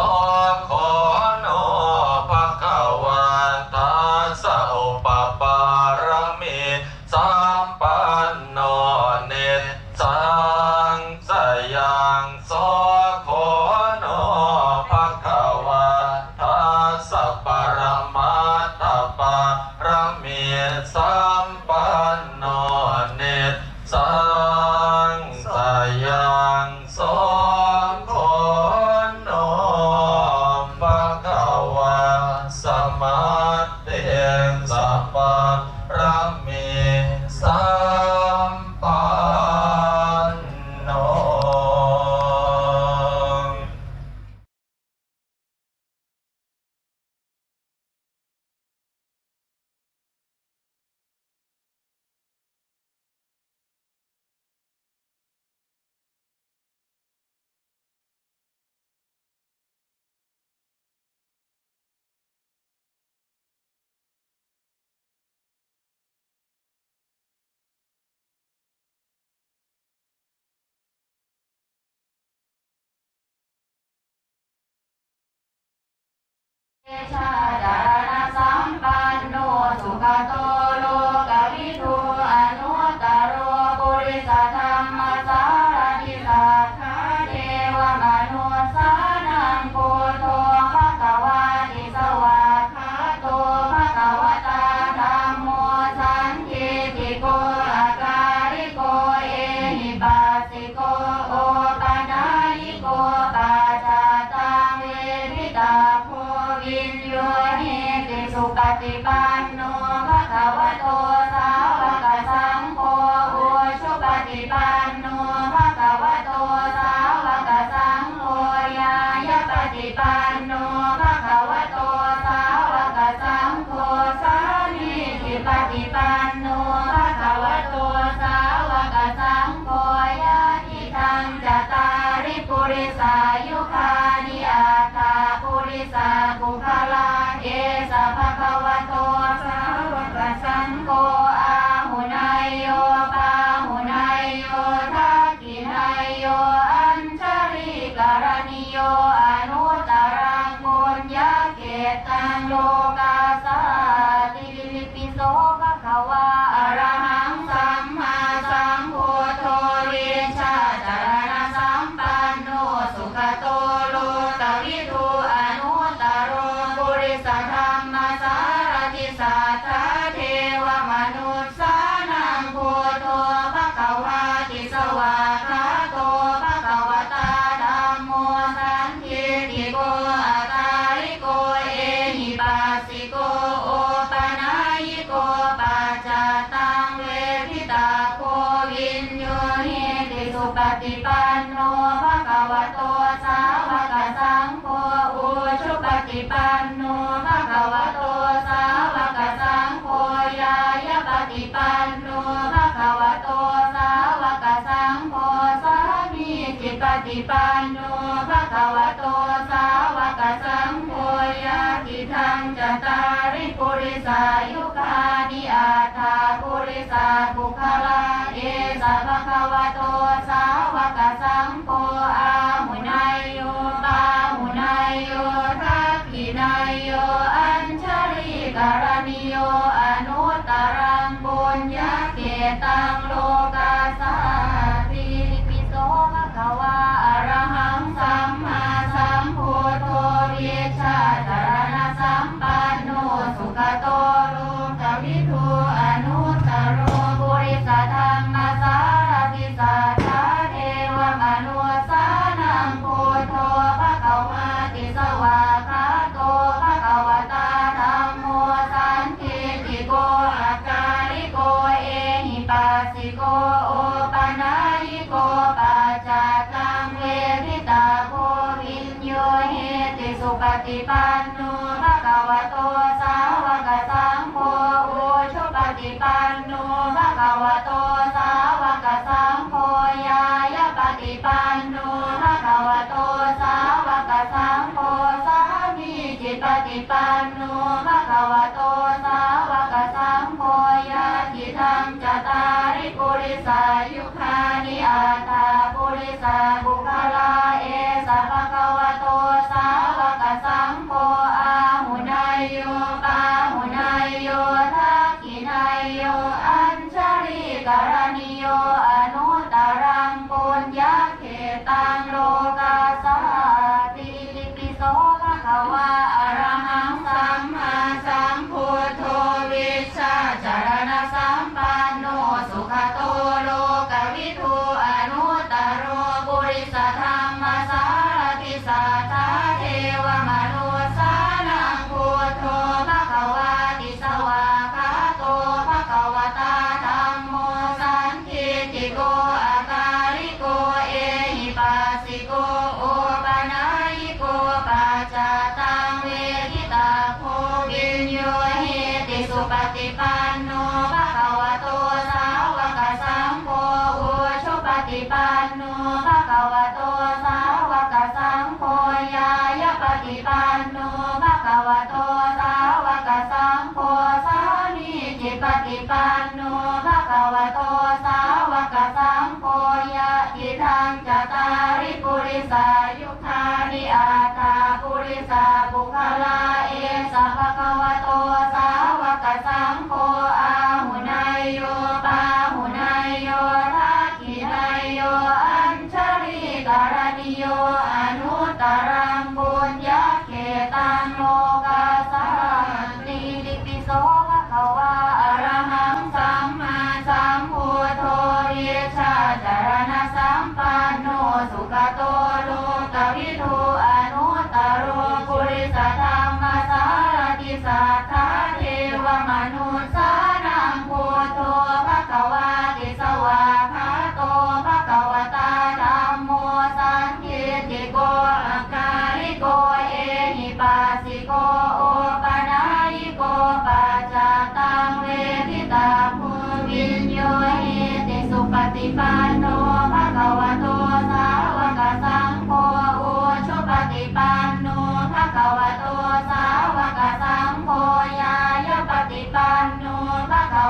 Oh. Yeah. ิปันโนภะคะวะโตสาวกสังโฆยะทิตังจตาริปุริสายุคานิอาตาปุริสาบุคลาเอสะภะคะวะโตสาวกสังโฆอาหุนายโยปาหุนายโยทักขินายโยอัญชริกรณิโย ฏิปันโนภะควะโตสาวกสังโฆยายปฏิปันโนภะควะโตสาวกสังโฆสามีจิตปฏิปันโนภะควะโตสาวกสังโฆยาทิทังจตาริปุริสายุคานิอาทาปุริสาบุคลาเอสภะคะวะโตสา สุปฏิปันโนภะคะวะโตสาวกสังโฆอุชุปฏิปันโนภะคะวะโตสาวกสังโฆยายปฏิปันโนภะคะวะโตสาวกสังโฆสามีจิตปฏิปันโนภะคะวะโตสาวกสังโฆยาจิตังจตาริปุริสายุคานิอาตาปุริสาบุคลา Atas. ภาวะต้อง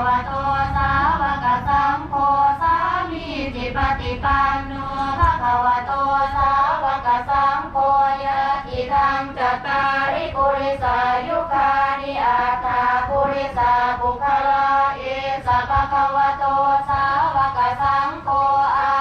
วโตสาวกสังโฆสามีจิปฏิปันโนภะคะวะโตสาวกสังโฆยะอิทังจตาริปุริสายุคานิอาตาปุริสาบุคลาเอสะภะคะวะโตสาวกสังโฆอา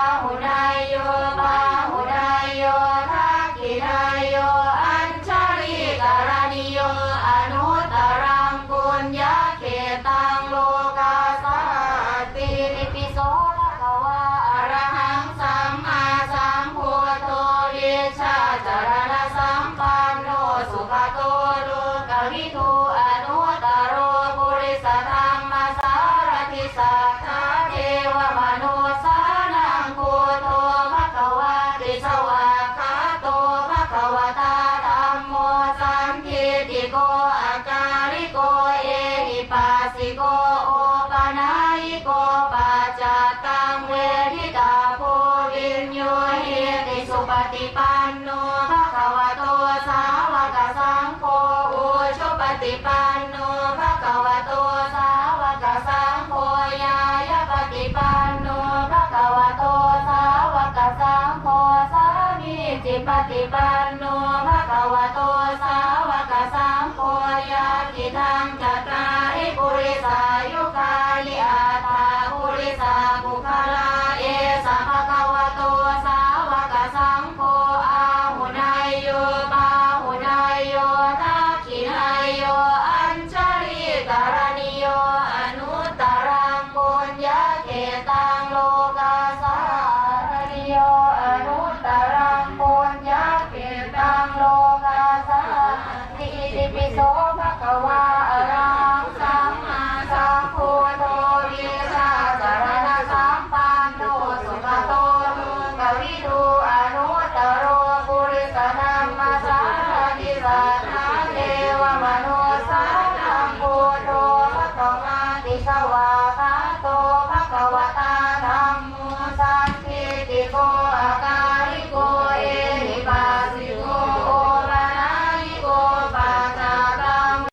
ফাতেমা